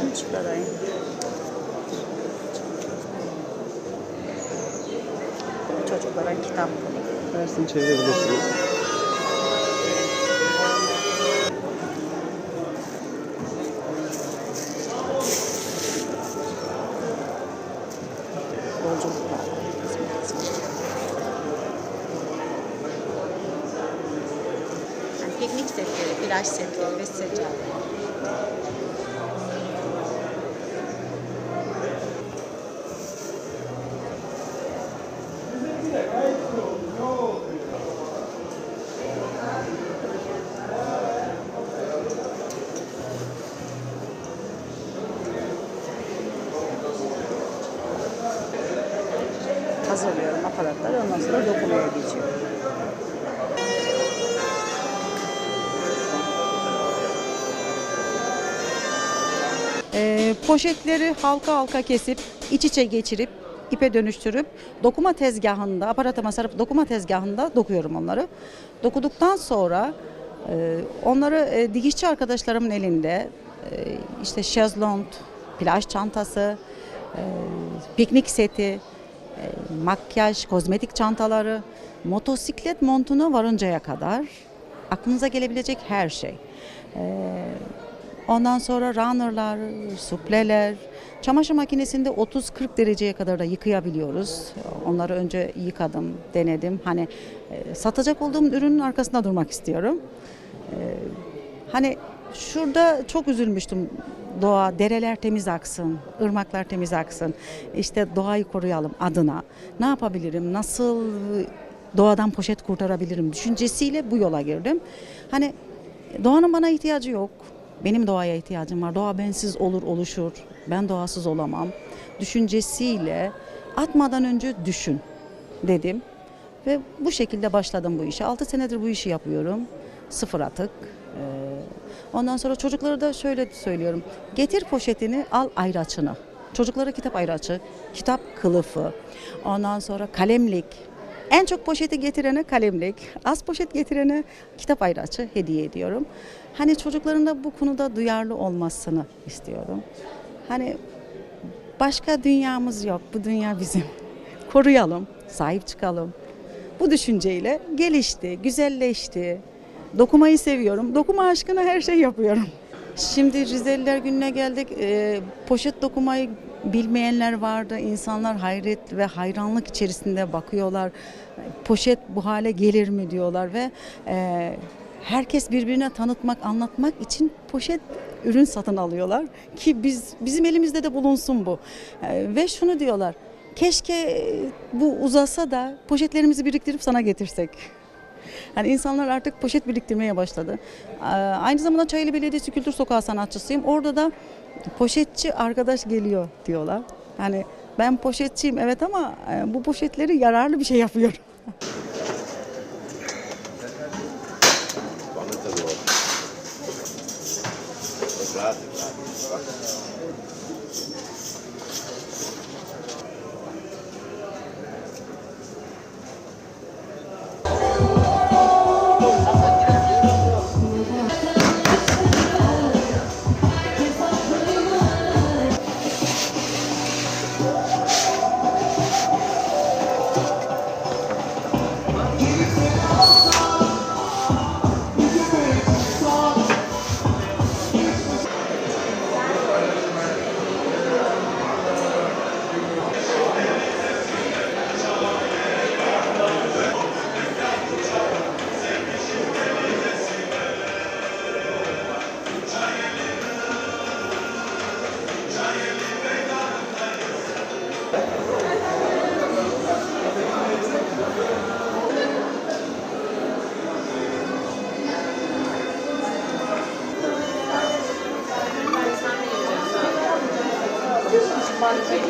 Vamos explorar aí. Çocuklara kitap. Dersini çevirebilirsiniz. Yolculuklar. Yani piknik setleri, plaj setleri ve seccadeler. Hazırlıyorum aparatları ondan sonra dokumaya geçiyorum. Ee, poşetleri halka halka kesip iç içe geçirip ipe dönüştürüp dokuma tezgahında aparatıma sarıp dokuma tezgahında dokuyorum onları. Dokuduktan sonra e, onları e, dikişçi arkadaşlarımın elinde e, işte şezlong, plaj çantası, e, piknik seti, e, makyaj, kozmetik çantaları, motosiklet montuna varıncaya kadar aklınıza gelebilecek her şey. E, Ondan sonra runnerlar, supleler, çamaşır makinesinde 30-40 dereceye kadar da yıkayabiliyoruz. Onları önce yıkadım, denedim. Hani e, satacak olduğum ürünün arkasında durmak istiyorum. E, Hani şurada çok üzülmüştüm. Doğa, dereler temiz aksın, ırmaklar temiz aksın. İşte doğayı koruyalım adına. Ne yapabilirim, nasıl doğadan poşet kurtarabilirim düşüncesiyle bu yola girdim. Hani doğanın bana ihtiyacı yok. Benim doğaya ihtiyacım var. Doğa bensiz olur oluşur. Ben doğasız olamam. Düşüncesiyle atmadan önce düşün dedim. Ve bu şekilde başladım bu işe. 6 senedir bu işi yapıyorum. Sıfır atık. Ee, Ondan sonra çocuklara da şöyle söylüyorum. Getir poşetini al ayraçını. Çocuklara kitap ayraçı, kitap kılıfı, ondan sonra kalemlik. En çok poşeti getirene kalemlik, az poşet getirene kitap ayraçı hediye ediyorum. Hani çocukların da bu konuda duyarlı olmasını istiyorum. Hani başka dünyamız yok, bu dünya bizim. Koruyalım, sahip çıkalım. Bu düşünceyle gelişti, güzelleşti. Dokumayı seviyorum. Dokuma aşkına her şey yapıyorum. Şimdi Rizeliler gününe geldik. Ee, poşet dokumayı bilmeyenler vardı. İnsanlar hayret ve hayranlık içerisinde bakıyorlar. Poşet bu hale gelir mi diyorlar ve e, herkes birbirine tanıtmak, anlatmak için poşet ürün satın alıyorlar ki biz bizim elimizde de bulunsun bu. Ee, ve şunu diyorlar. Keşke bu uzasa da poşetlerimizi biriktirip sana getirsek. Yani insanlar artık poşet biriktirmeye başladı. Ee, Aynı zamanda Çayeli Belediyesi Kültür Sokağı sanatçısıyım. Orada da poşetçi arkadaş geliyor diyorlar. Yani ben poşetçiyim evet ama e, bu poşetleri yararlı bir şey yapıyorum. 我们这